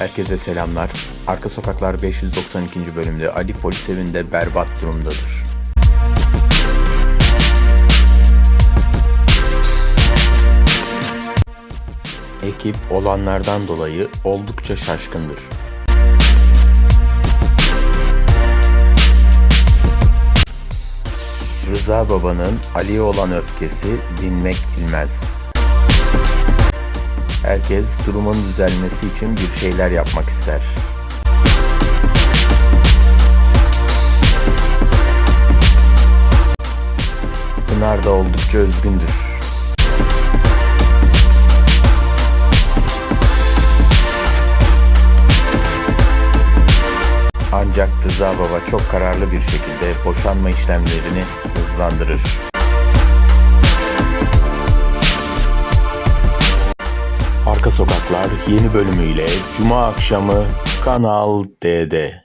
Herkese selamlar. Arka Sokaklar 592. bölümde Ali polis evinde berbat durumdadır. Ekip olanlardan dolayı oldukça şaşkındır. Rıza babanın Ali'ye olan öfkesi dinmek bilmez. Herkes durumun düzelmesi için bir şeyler yapmak ister. Pınar da oldukça üzgündür. Ancak Rıza Baba çok kararlı bir şekilde boşanma işlemlerini hızlandırır. Sokaklar yeni bölümüyle Cuma akşamı Kanal D'de.